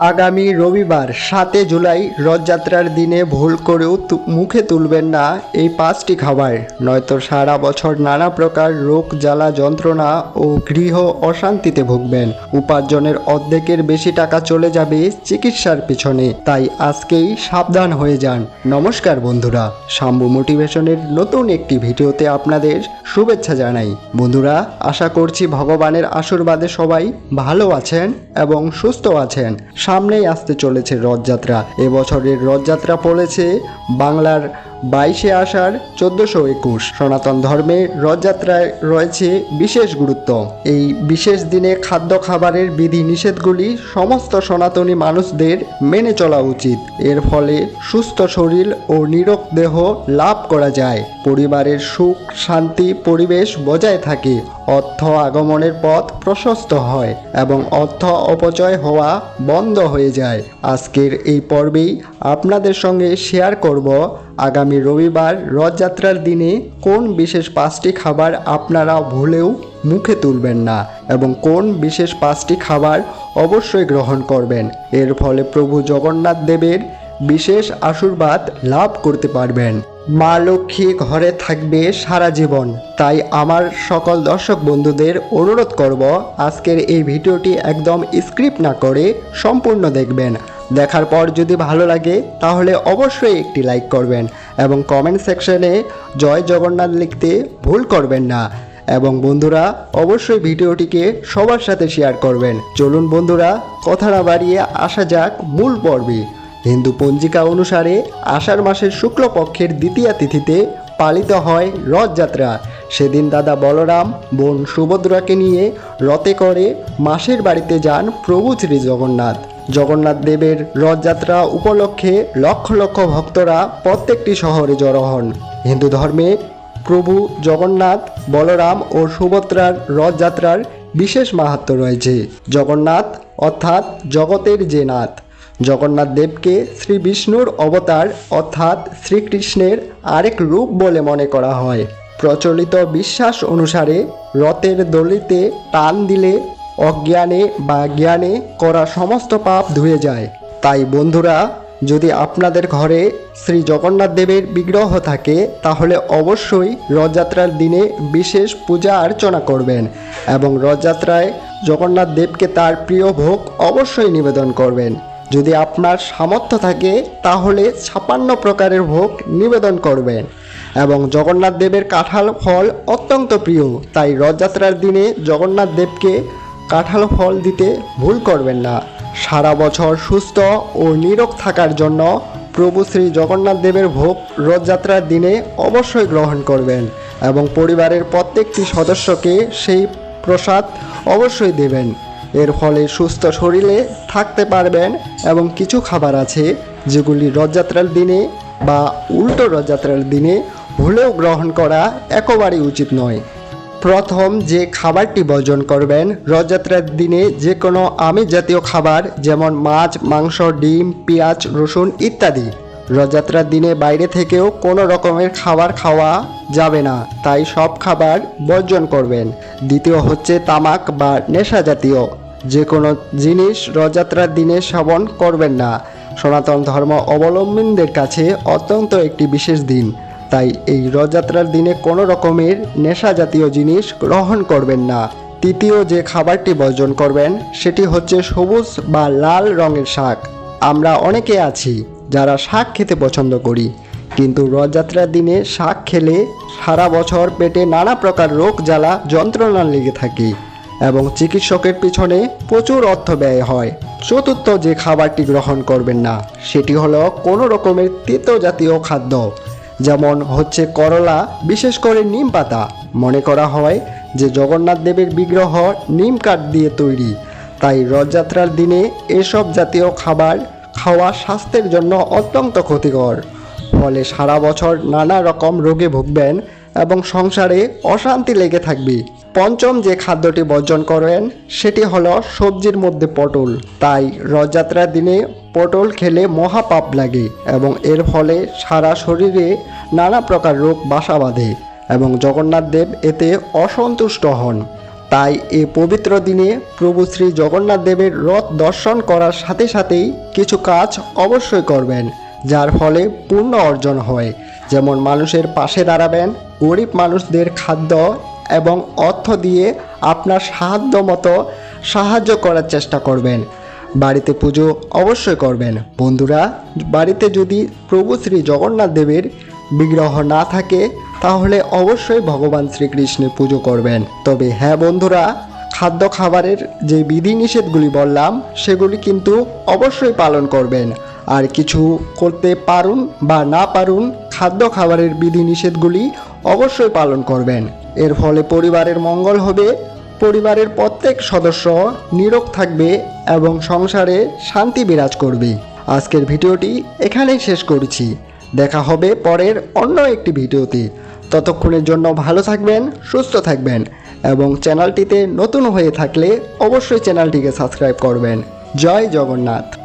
আগামী রবিবার সাতে জুলাই রথযাত্রার দিনে ভুল করেও মুখে তুলবেন না এই পাঁচটি খাবার। নয়তো সারা বছর নানা প্রকার রোগ, জ্বালা, যন্ত্রণা ও গৃহ অশান্তিতে ভুগবেন। উপার্জনের অর্ধেকের বেশি টাকা চলে যাবে চিকিৎসার পিছনে। তাই আজকেই সাবধান হয়ে যান। নমস্কার বন্ধুরা। শাম্বু মোটিভেশনের নতুন একটি ভিডিওতে আপনাদের শুভেচ্ছা জানাই। বন্ধুরা, আশা করছি ভগবানের আশীর্বাদে সবাই ভালো আছেন এবং সুস্থ আছেন। সামনেই আসতে চলেছে রথযাত্রা। এবছরের রথযাত্রা পড়েছে বাংলার বাইশে আষাঢ় চোদ্দোশো একুশ। সনাতন ধর্মে রথযাত্রায় রয়েছে বিশেষ গুরুত্ব। এই বিশেষ দিনে খাদ্য খাবারের বিধি নিষেধগুলি সমস্ত সনাতনী মানুষদের মেনে চলা উচিত। এর ফলে সুস্থ শরীর ও নিরোগ দেহ লাভ করা যায়। পরিবারের সুখ, শান্তি, পরিবেশ বজায় থাকে। অর্থ আগমনের পথ প্রশস্ত হয় এবং অর্থ অপচয় হওয়া বন্ধ হয়ে যায়। আজকের এই পর্বেই আপনাদের সঙ্গে শেয়ার করব আগামী রবিবার রথযাত্রার দিনে কোন বিশেষ পাঁচটি খাবার আপনারা ভুলেও মুখে তুলবেন না এবং কোন বিশেষ পাঁচটি খাবার অবশ্যই গ্রহণ করবেন। এর ফলে প্রভু জগন্নাথ দেবের বিশেষ আশীর্বাদ লাভ করতে পারবেন। মা লক্ষ্মী ঘরে থাকবে সারা জীবন। তাই আমার সকল দর্শক বন্ধুদের অনুরোধ করব, আজকের এই ভিডিওটি একদম স্ক্রিপ্ট না করে সম্পূর্ণ দেখবেন। দেখার পর যদি ভালো লাগে, তাহলে অবশ্যই একটি লাইক করবেন এবং কমেন্ট সেকশনে জয় জগন্নাথ লিখতে ভুল করবেন না। এবং বন্ধুরা, অবশ্যই ভিডিওটিকে সবার সাথে শেয়ার করবেন। চলুন বন্ধুরা, কথা না বাড়িয়ে আসা যাক মূল পর্বে। হিন্দু পঞ্জিকা অনুসারে আষাঢ় মাসের শুক্লপক্ষের দ্বিতীয়া তিথিতে পালিত হয় রথযাত্রা। সেদিন দাদা বলরাম বোন সুভদ্রাকে নিয়ে রথে করে মাসের বাড়িতে যান প্রভু শ্রী জগন্নাথ। জগন্নাথ দেবের রথযাত্রা উপলক্ষে লক্ষ লক্ষ ভক্তরা প্রত্যেকটি শহরে জড়ো হন। হিন্দু ধর্মে প্রভু জগন্নাথ, বলরাম ও সুভদ্রার রথযাত্রার বিশেষ মাহাত্ম্য রয়েছে। জগন্নাথ অর্থাৎ জগতের যে নাথ। জগন্নাথ দেবকে শ্রী বিষ্ণুর অবতার অর্থাৎ শ্রীকৃষ্ণের আরেক রূপ বলে মনে করা হয়। প্রচলিত বিশ্বাস অনুসারে রথের দলিতে টান দিলে অজ্ঞানে বা জ্ঞানে করা সমস্ত পাপ ধুয়ে যায়। তাই বন্ধুরা, যদি আপনাদের ঘরে শ্রী জগন্নাথ দেবের বিগ্রহ থাকে, তাহলে অবশ্যই রথযাত্রার দিনে বিশেষ পূজা অর্চনা করবেন এবং রথযাত্রায় জগন্নাথ দেবকে তার প্রিয় ভোগ অবশ্যই নিবেদন করবেন। যদি আপনার সামর্থ্য থাকে, তাহলে ছাপান্ন প্রকারের ভোগ নিবেদন করবেন এবং জগন্নাথ দেবের কাঁঠাল ফল অত্যন্ত প্রিয়। তাই রথযাত্রার দিনে জগন্নাথ দেবকে কাঁঠাল ফল দিতে ভুল করবেন না। সারা বছর সুস্থ ও নিরোগ থাকার জন্য প্রভু শ্রী জগন্নাথ দেবের ভোগ রথযাত্রার দিনে অবশ্যই গ্রহণ করবেন এবং পরিবারের প্রত্যেকটি সদস্যকে সেই প্রসাদ অবশ্যই দেবেন। এর ফলে সুস্থ শরীরে থাকতে পারবেন এবং কিছু খাবার আছে যেগুলি রথযাত্রার দিনে বা উল্টো রথযাত্রার দিনে ভুলেও গ্রহণ করা একেবারেই উচিত নয়। প্রথম যে খাবারটি বর্জন করবেন, রথযাত্রার দিনে যে কোনো আমিষ জাতীয় খাবার, যেমন মাছ, মাংস, ডিম, পেঁয়াজ, রসুন ইত্যাদি। রথযাত্রার দিনে বাইরে থেকেও কোনো রকমের খাবার খাওয়া যাবে না, তাই সব খাবার বর্জন করবেন। দ্বিতীয় হচ্ছে তামাক বা নেশা জাতীয়। যে কোনো জিনিস রথযাত্রার দিনে সেবন করবেন না। সনাতন ধর্ম অবলম্বনদের কাছে অত্যন্ত একটি বিশেষ দিন। তাই এই রথযাত্রার দিনে কোনো রকমের নেশা জাতীয় জিনিস গ্রহণ করবেন না। তৃতীয় যে খাবারটি বর্জন করবেন, সেটি হচ্ছে সবুজ বা লাল রঙের শাক। আমরা অনেকে আছি যারা শাক খেতে পছন্দ করি, কিন্তু রথযাত্রার দিনে শাক খেলে সারা বছর পেটে নানা প্রকার রোগ জ্বালা যন্ত্রণা লেগে থাকে এবং চিকিৎসকের পিছনে প্রচুর অর্থ ব্যয় হয়। চতুর্থ যে খাবারটি গ্রহণ করবেন না, সেটি হলো কোনো রকমের তেতো জাতীয় খাদ্য। যেমন হচ্ছে করলা, বিশেষ করে নিম পাতা। মনে করা হয় যে জগন্নাথ দেবের বিগ্রহ নিম কাঠ দিয়ে তৈরি। তাই রথযাত্রার দিনে এসব জাতীয় খাবার খাওয়া স্বাস্থ্যের জন্য অত্যন্ত ক্ষতিকর। ফলে সারা বছর নানা রকম রোগে ভুগবেন এবং সংসারে অশান্তি লেগে থাকবে। পঞ্চম যে খাদ্যটি বর্জন করেন, সেটি হলো সবজির মধ্যে পটল। তাই রথযাত্রার দিনে পটল খেলে মহাপাপ লাগে এবং এর ফলে সারা শরীরে নানা প্রকার রোগ, বাসা বাঁধে এবং জগন্নাথ দেব এতে অসন্তুষ্ট হন। তাই এই পবিত্র দিনে প্রভু শ্রী জগন্নাথ দেবের রথ দর্শন করার সাথে সাথেই কিছু কাজ অবশ্যই করবেন, যার ফলে পূর্ণ অর্জন হয়। যেমন মানুষের পাশে দাঁড়াবেন, গরিব মানুষদের খাদ্য এবং অর্থ দিয়ে আপনার সাহায্য মতো সাহায্য করার চেষ্টা করবেন। বাড়িতে পুজো অবশ্যই করবেন। বন্ধুরা, বাড়িতে যদি প্রভু শ্রী জগন্নাথ দেবের বিগ্রহ না থাকে, তাহলে অবশ্যই ভগবান শ্রীকৃষ্ণের পুজো করবেন। তবে হ্যাঁ বন্ধুরা, খাদ্য খাবারের যে বিধিনিষেধগুলি বললাম, সেগুলি কিন্তু অবশ্যই পালন করবেন। আর কিছু করতে পারুন বা না পারুন, খাদ্য খাবারের বিধিনিষেধগুলি অবশ্যই পালন করবেন। এর ফলে পরিবারের মঙ্গল হবে, পরিবারের প্রত্যেক সদস্য নীরব থাকবে এবং সংসারে শান্তি বিরাজ করবে। আজকের ভিডিওটি এখানেই শেষ করছি। দেখা হবে পরের অন্য একটি ভিডিওতে। ততক্ষণের জন্য ভালো থাকবেন, সুস্থ থাকবেন এবং চ্যানেলটিতে নতুন হয়ে থাকলে অবশ্যই চ্যানেলটিকে সাবস্ক্রাইব করবেন। জয় জগন্নাথ।